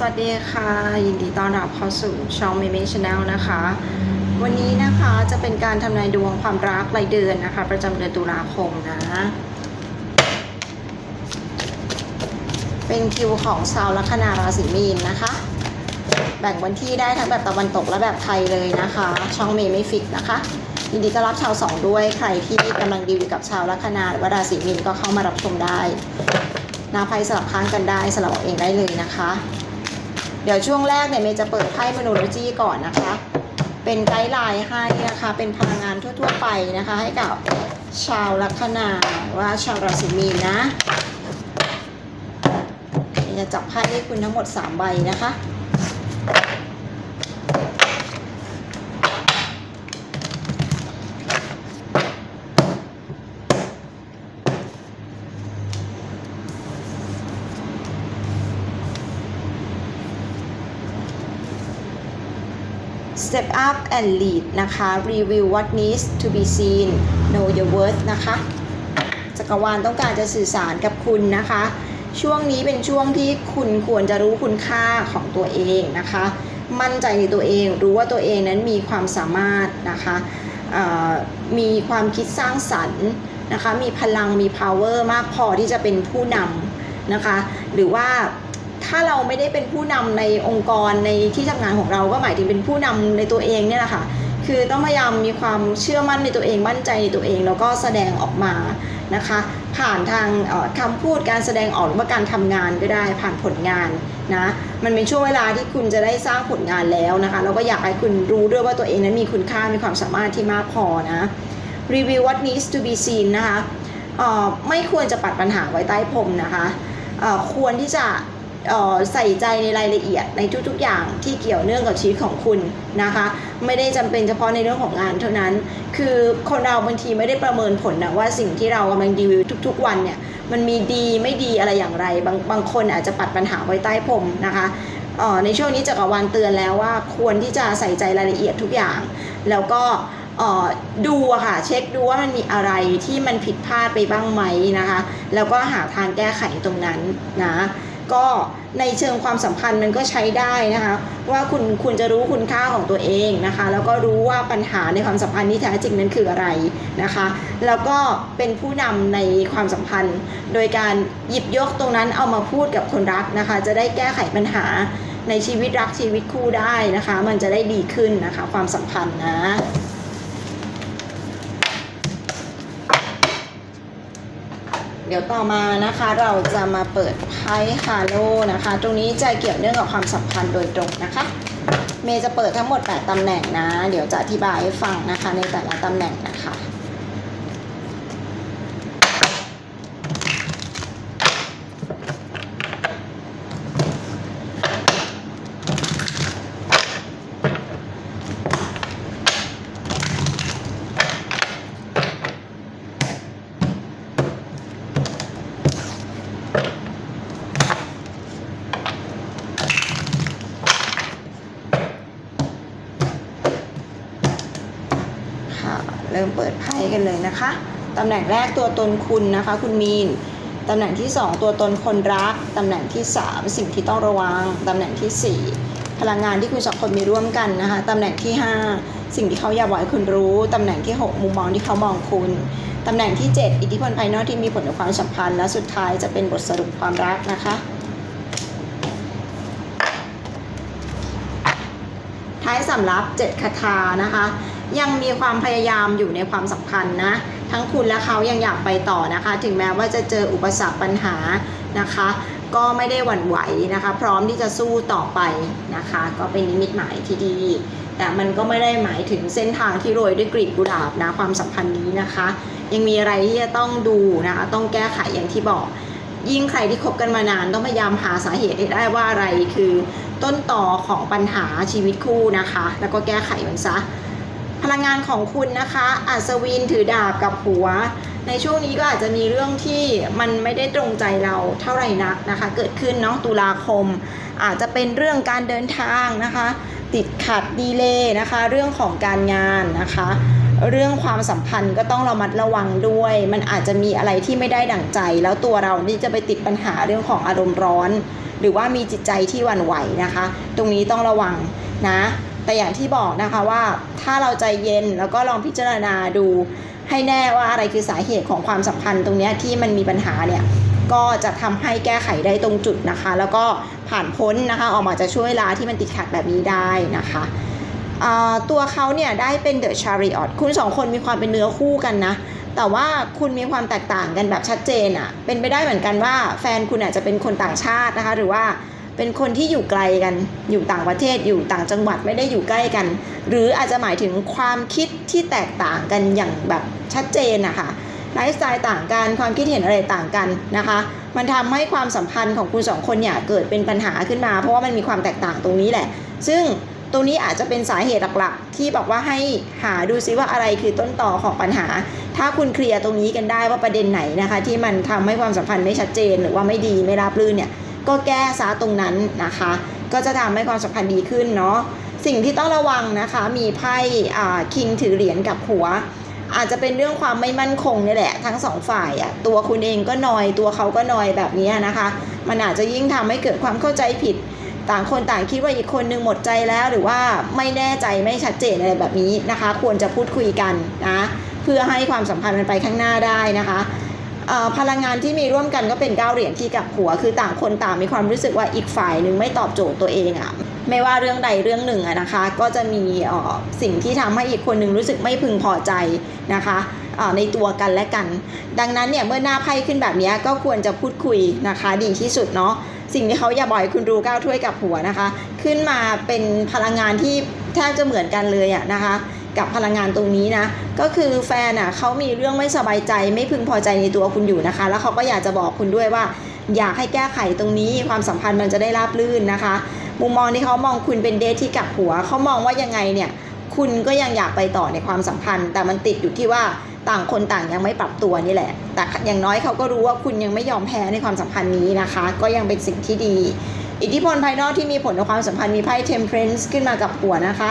สวัสดีค่ะ ยินดีต้อนรับเข้าสู่ช่อง m ม m ช Channel นะคะ วันนี้นะคะจะเป็นการทำนายดวงความรักรายเดือนนะคะ ประจำเดือนตุลาคมนะ เป็นคิวของชาวลัคนาราศีมีนนะคะ แบ่งวันที่ได้ทั้งแบบตะวันตกและแบบไทยเลยนะคะ ช่องเมไม่ฟิกนะคะ ยินดีต้อนรับชาวสองด้วยใครที่กำลังดีอยู่กับชาวลัคนาหรือว่าราศีมีนก็เข้ามารับชมได้นาไพ่สลับข้างกันได้สลับเอาเองได้เลยนะคะ เดี๋ยวช่วงแรกเนี่ยเมย์จะเปิดไพ่มโนโลจีก่อนนะคะ เป็นไกด์ไลน์ให้นะคะ เป็นพลังงานทั่ว ๆ ไปนะคะ ให้กับชาวลัคนาว่าชาวราศีมีนนะเมย์จะจับไพ่ให้คุณทั้งหมด 3 ใบนะคะ Step up and lead นะคะ Review what needs to be seen Know your worth นะคะจักรวาลต้องการจะสื่อสารกับคุณนะคะ ช่วงนี้เป็นช่วงที่คุณควรจะรู้คุณค่าของตัวเองนะคะ มั่นใจในตัวเองรู้ว่าตัวเองนั้นมีความสามารถนะคะมีความคิดสร้างสรรค์นะคะ มีพลังมี power มากพอที่จะเป็นผู้นำนะคะ หรือว่า ถ้าเราไม่ได้เป็นผู้นำในองค์กรในที่ทำงานของเราก็หมายถึงเป็นผู้นำในตัวเองเนี่ยแหละค่ะคือต้องพยายามมีความเชื่อมั่นในตัวเองมั่นใจในตัวเอง แล้วก็แสดงออกมานะคะ ผ่านทางเอ่อคำพูดการแสดงออกหรือว่าการทำงานก็ได้ผ่านผลงานนะมันเป็นช่วงเวลาที่คุณจะได้สร้างผลงานแล้วนะคะแล้วก็อยากให้คุณรู้ด้วยว่าตัวเองนั้นมีคุณค่ามีความสามารถที่มากพอนะ review what needs to be seen นะคะไม่ควรจะปัดปัญหาไว้ใต้พรมนะคะควรที่จะ ใส่ใจในรายละเอียดในทุกๆอย่างที่เกี่ยวเนื่องกับชีวิตของคุณนะคะ ไม่ได้จำเป็นเฉพาะในเรื่องของงานเท่านั้น คือคนเราบางทีไม่ได้ประเมินผลนะว่าสิ่งที่เรากำลังดีลทุก ๆ วันเนี่ยมันมีดีไม่ดีอะไรอย่างไร บางบางคนอาจจะปัดปัญหาไว้ใต้พรมนะคะในช่วงนี้จักรวาลเตือนแล้วว่าควรที่จะใส่ใจรายละเอียดทุกอย่าง แล้วก็ดูค่ะเช็คดูว่ามันมีอะไรที่มันผิดพลาดไปบ้างไหมนะคะ แล้วก็หาทางแก้ไขตรงนั้นนะ ก็ในเชิงความสัมพันธ์มันก็ใช้ได้นะคะ ว่าคุณคุณจะรู้คุณค่าของตัวเองนะคะ แล้วก็รู้ว่าปัญหาในความสัมพันธ์ที่แท้จริงนั้นคืออะไรนะคะ แล้วก็เป็นผู้นำในความสัมพันธ์ โดยการหยิบยกตรงนั้นเอามาพูดกับคนรักนะคะ จะได้แก้ไขปัญหาในชีวิตรักชีวิตคู่ได้นะคะ มันจะได้ดีขึ้นนะคะ ความสัมพันธ์นะ เดี๋ยวต่อมานะคะเราจะมาเปิดไพ่ฮาโลนะคะ ตรงนี้จะเกี่ยวเนื่องกับความสัมพันธ์โดยตรงนะคะ เมย์จะเปิดทั้งหมด 8ตำแหน่งนะ เดี๋ยวจะอธิบายให้ฟังนะคะในแต่ละตำแหน่งนะคะค่ะ เริ่มเปิด ไพ่กันเลยนะคะตำแหน่งแรกตัวตนคุณนะคะ คุณมีนตำแหน่งที่ 2 ตัวตนคนรัก ตำแหน่งที่ 3 สิ่งที่ต้องระวัง ตำแหน่งทีสี่ 4 พลังงานที่คุณสองคนมีร่วมกันนะคะ ตำแหน่งที่ 5 สิ่งที่เขาอยากบอกให้คุณรู้ ตำแหน่งที่ 6 มุมมองที่เขามองคุณ ตำแหน่งที่ 7 อิทธิพลภายนอกที่มีผลต่อความสัมพันธ์ และสุดท้ายจะเป็นบทสรุปความรักนะคะท้ายสำรับ 7 คาถานะคะ ยังมีความพยายามอยู่ในความสัมพันธ์นะ ทั้งคุณและเขายังอยากไปต่อนะคะ ถึงแม้ว่าจะเจออุปสรรคปัญหานะคะ ก็ไม่ได้หวั่นไหวนะคะ พร้อมที่จะสู้ต่อไปนะคะ ก็เป็นนิมิตหมายที่ดี แต่มันก็ไม่ได้หมายถึงเส้นทางที่โรยด้วยกลีบกุหลาบนะความสัมพันธ์นี้นะคะ ยังมีอะไรที่จะต้องดูนะคะ ต้องแก้ไขอย่างที่บอกยิ่งใครที่คบกันมานานต้องพยายามหาสาเหตุให้ได้ว่าอะไรคือต้นต่อของปัญหาชีวิตคู่นะคะ แล้วก็แก้ไขมันซะ ลังงานของคุณนะคะ อัศวินถือดาบกับหัว ในช่วงนี้ก็อาจจะมีเรื่องที่มันไม่ได้ตรงใจเราเท่าไหร่นักนะคะ เกิดขึ้นเนาะตุลาคม อาจจะเป็นเรื่องการเดินทางนะคะ ติดขัดดีเลย์นะคะ เรื่องของการงานนะคะ เรื่องความสัมพันธ์ก็ต้องระมัดระวังด้วย มันอาจจะมีอะไรที่ไม่ได้ดั่งใจ แล้วตัวเรานี่จะไปติดปัญหาเรื่องของอารมณ์ร้อน หรือว่ามีจิตใจที่หวั่นไหวนะคะ ตรงนี้ต้องระวังนะ แต่อย่างที่บอกนะคะว่าถ้าเราใจเย็นแล้วก็ลองพิจารณาดูให้แน่ว่าอะไรคือสาเหตุของความสัมพันธ์ตรงนี้ที่มันมีปัญหาเนี่ยก็จะทำให้แก้ไขได้ตรงจุดนะคะ แล้วก็ผ่านพ้นนะคะออกมาจะช่วยเวลาที่มันติดขัดแบบนี้ได้นะคะตัวเขาเนี่ยได้เป็นเดอะชาริออตคุณสองคนมีความเป็นเนื้อคู่กันนะ แต่ว่าคุณมีความแตกต่างกันแบบชัดเจนอะ่ะเป็นไปได้เหมือนกันว่าแฟนคุณอาจจะเป็นคนต่างชาตินะคะ หรือว่า เป็นคนที่อยู่ไกลกัน อยู่ต่างประเทศอยู่ต่างจังหวัดไม่ได้อยู่ใกล้กัน หรืออาจจะหมายถึงความคิดที่แตกต่างกันอย่างแบบชัดเจนนะคะไลฟ์สไตล์ต่างกันความคิดเห็นอะไรต่างกันนะคะ มันทำให้ความสัมพันธ์ของคุณสองคนเนี่ยเกิดเป็นปัญหาขึ้นมา เพราะว่ามันมีความแตกต่างตรงนี้แหละ ซึ่งตรงนี้อาจจะเป็นสาเหตุหลักๆ ที่บอกว่าให้หาดูซิว่าอะไรคือต้นต่อของปัญหา ถ้าคุณเคลียร์ตรงนี้กันได้ว่าประเด็นไหนนะคะ ที่มันทำให้ความสัมพันธ์ไม่ชัดเจน หรือว่าไม่ดีไม่ราบรื่นเนี่ย ก็แก้ซะตรงนั้นนะคะ ก็จะทำให้ความสัมพันธ์ดีขึ้นเนาะสิ่งที่ต้องระวังนะคะมีไพ่คิงถือเหรียญกับหัว อาจจะเป็นเรื่องความไม่มั่นคงนี่แหละ ทั้งสองฝ่ายอะตัวคุณเองก็นอยตัวเขาก็นอยแบบนี้นะคะ มันอาจจะยิ่งทำให้เกิดความเข้าใจผิด ต่างคนต่างคิดว่าอีกคนนึงหมดใจแล้ว หรือว่าไม่แน่ใจไม่ชัดเจนอะไรแบบนี้นะคะ ควรจะพูดคุยกันนะเพื่อให้ความสัมพันธ์มันไปข้างหน้าได้นะคะ พลังงานที่มีร่วมกันก็เป็นก้าเหรียญที่กับหัว คือต่างคนต่างมีความรู้สึกว่าอีกฝ่ายหนึ่งไม่ตอบโจทย์ตัวเองอะ่ะไม่ว่าเรื่องใดเรื่องหนึ่งอะนะคะ ก็จะมีสิ่งที่ทำให้อีกคนหนึ่งรู้สึกไม่พึงพอใจนะคะในตัวกันและกัน ดังนั้นเนี่ยเมื่อหน้าไพ่ขึ้นแบบนี้ก็ควรจะพูดคุยนะคะ ดีที่สุดเนาะสิ่งที่เขาอย่าบ่อยคุณรู้ก้าวถ้วยกับหัวนะคะ ขึ้นมาเป็นพลังงานที่แทบจะเหมือนกันเลยอะนะคะ กับพลังงานตรงนี้นะ ก็คือแฟนอะเขามีเรื่องไม่สบายใจ ไม่พึงพอใจในตัวคุณอยู่นะคะ แล้วเขาก็อยากจะบอกคุณด้วยว่า อยากให้แก้ไขตรงนี้ความสัมพันธ์มันจะได้ราบรื่นนะคะ มุมมองที่เขามองคุณเป็นเดทที่กับหัวเขามองว่ายังไงเนี่ยคุณก็ยังอยากไปต่อในความสัมพันธ์ แต่มันติดอยู่ที่ว่าต่างคนต่างยังไม่ปรับตัวนี่แหละ แต่อย่างน้อยเขาก็รู้ว่าคุณยังไม่ยอมแพ้ในความสัมพันธ์นี้นะคะ ก็ยังเป็นสิ่งที่ดี อิทธิพลภายนอกที่มีผลต่อความสัมพันธ์มีไพ่ Temperance ขึ้นมากับหัวนะคะ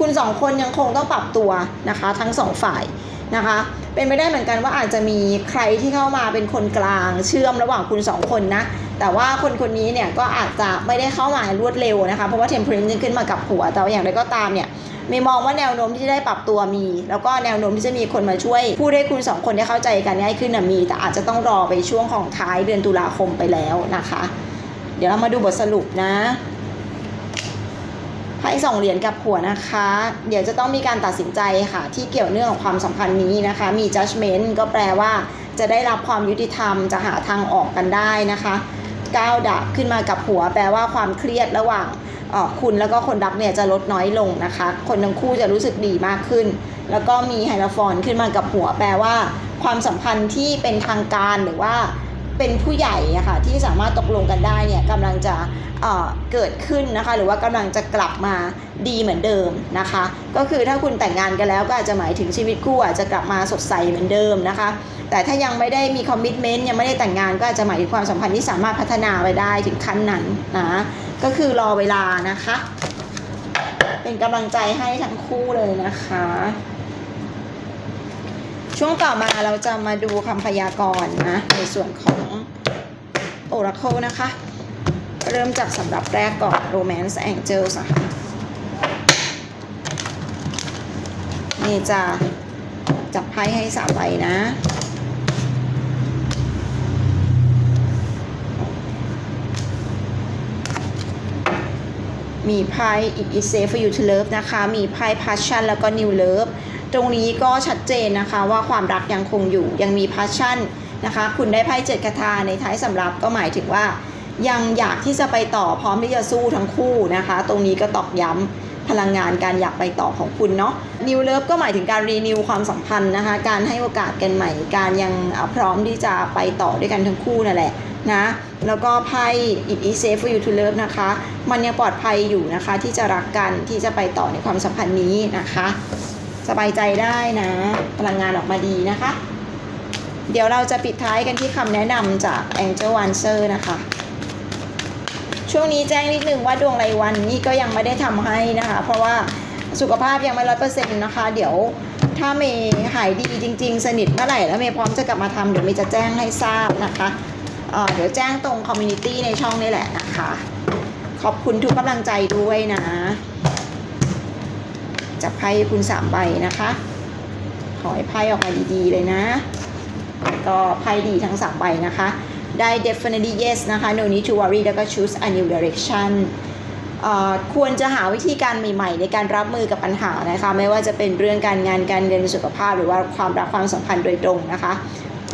คุณสองคนยังคงต้องปรับตัวนะคะ ทั้งสองฝ่ายนะคะ เป็นไปได้เหมือนกันว่าอาจจะมีใครที่เข้ามาเป็นคนกลาง เชื่อมระหว่างคุณสองคนนะแต่ว่าคนคนนี้เนี่ยก็อาจจะไม่ได้เข้ามารวดเร็วนะคะ เพราะว่าเทมเพลนต์ขึ้นมากับหัว แต่ว่าอย่างไรก็ตามเนี่ยมีมองว่าแนวโน้มที่จะได้ปรับตัวมี แล้วก็แนวโน้มที่จะมีคนมาช่วยพูดให้คุณสองคนได้เข้าใจกันง่ายขึ้นนะมี แต่อาจจะต้องรอไปช่วงของท้ายเดือนตุลาคมไปแล้วนะคะ เดี๋ยวเรามาดูบทสรุปนะ ไพ่สองเหรียญกับหัวนะคะ เดี๋ยวจะต้องมีการตัดสินใจค่ะ ที่เกี่ยวเนื่องกับความสัมพันธ์นี้นะคะ มี judgment ก็แปลว่าจะได้รับความยุติธรรมจะหาทางออกกันได้นะคะก้าวดาบขึ้นมากับหัว แปลว่าความเครียดระหว่างออคุณแล้วก็คนรักเนี่ยจะลดน้อยลงนะคะ คนทั้งคู่จะรู้สึกดีมากขึ้น แล้วก็มีไฮราฟอนขึ้นมากับหัว แปลว่า ความสัมพันธ์ที่เป็นทางการหรือว่า เป็นผู้ใหญ่อะค่ะที่สามารถตกลงกันได้เนี่ยกำลังจะเเกิดขึ้นนะคะหรือว่ากำลังจะกลับมาดีเหมือนเดิมนะคะ ก็คือถ้าคุณแต่งงานกันแล้วก็อาจจะหมายถึงชีวิตคู่อาจจะกลับมาสดใสเหมือนเดิมนะคะ แต่ถ้ายังไม่ได้มีคอมมิชเมนต์ยังไม่ได้แต่งงานก็อาจจะหมายถึงความสัมพันธ์ที่สามารถพัฒนาไปได้ถึงขั้นนั้นนะก็คือรอเวลานะคะ เป็นกำลังใจให้ทั้งคู่เลยนะคะ ช่วงต่อมาเราจะมาดูคำพยากรณ์นะ ในส่วนของ Oracle นะคะ เริ่มจากสำหรับแรกก่อน Romance Angels อะคะนี่จะจับไพ่ให้สามใบนะมีไพ่ It is safe for you to love นะคะ มีไพ่ passion แล้วก็ new love ตรงนี้ก็ชัดเจนนะคะว่าความรักยังคงอยู่ยังมี passion นะคะคุณได้ไพ่เจ็ดคาถาในท้ายสำรับก็หมายถึงว่า ยังอยากที่จะไปต่อพร้อมที่จะสู้ทั้งคู่นะคะ ตรงนี้ก็ตอกย้ำพลังงานการอยากไปต่อของคุณเนาะ new love ก็หมายถึงการรีนิวความสัมพันธ์นะคะการให้โอกาสกันใหม่ การยังเอ่อพร้อมที่จะไปต่อด้วยกันทั้งคู่นั่นแหละนะแล้วก็ไพ่ it is safe for you to love นะคะ มันยังปลอดภัยอยู่นะคะที่จะรักกันที่จะไปต่อในความสัมพันธ์นี้นะคะ สบายใจได้นะ พลังงานออกมาดีนะคะ เดี๋ยวเราจะปิดท้ายกันที่คำแนะนำจาก Angel Answer นะคะ ช่วงนี้แจ้งนิดนึงว่าดวงรายวันนี้ก็ยังไม่ได้ทำให้นะคะ เพราะว่าสุขภาพยังไม่ร้อยเปอร์เซ็นต์นะคะ เดี๋ยวถ้าเมย์หายดีจริง ๆ สนิทเมื่อไหร่แล้วเมย์พร้อมจะกลับมาทำเดี๋ยวเมย์จะแจ้งให้ทราบนะคะเเดี๋ยวแจ้งตรงคอมมูนิตี้ในช่องนี่แหละนะคะ ขอบคุณทุกกำลังใจด้วยนะ จับไพ่คุณสามใบนะคะ ขอให้ไพ่ออกมาดีๆเลยนะ ก็ไพ่ดีทั้งสามใบนะคะ ได้ definitely yes นะคะ no need to worry แล้วก็ choose a new direction ควรจะหาวิธีการใหม่ๆ ในการรับมือกับปัญหานะคะ ไม่ว่าจะเป็นเรื่องการงานการเงินสุขภาพ หรือว่าความรักความสัมพันธ์โดยตรงนะคะ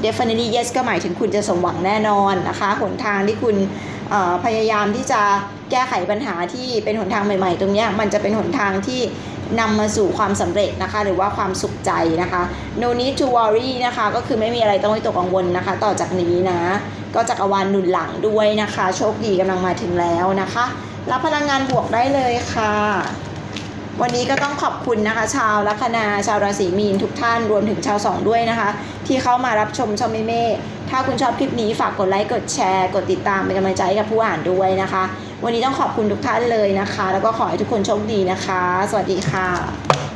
definitely yes ก็หมายถึงคุณจะสมหวังแน่นอนนะคะหนทางที่คุณพยายามที่จะแก้ไขปัญหาที่เป็นหนทางใหม่ ๆ ตรงนี้มันจะเป็นหนทางที่ นำมาสู่ความสำเร็จนะคะ หรือว่าความสุขใจนะคะ no need to worry นะคะ ก็คือไม่มีอะไรต้องให้ตกกังวลนะคะ ต่อจากนี้นะ ก็จักรวาลหนุนหลังด้วยนะคะ โชคดีกำลังมาถึงแล้วนะคะ รับพลังงานบวกได้เลยค่ะ วันนี้ก็ต้องขอบคุณนะคะ ชาวลัคนาชาวราศีมีนทุกท่านรวมถึงชาวสองด้วยนะคะ ที่เข้ามารับชมช่องเมเม่ถ้าคุณชอบคลิปนี้ฝากกดไลค์กดแชร์ กดติดตามเป็นกำลังใจให้กับผู้อ่านด้วยนะคะ วันนี้ต้องขอบคุณทุกท่านเลยนะคะ แล้วก็ขอให้ทุกคนโชคดีนะคะ สวัสดีค่ะ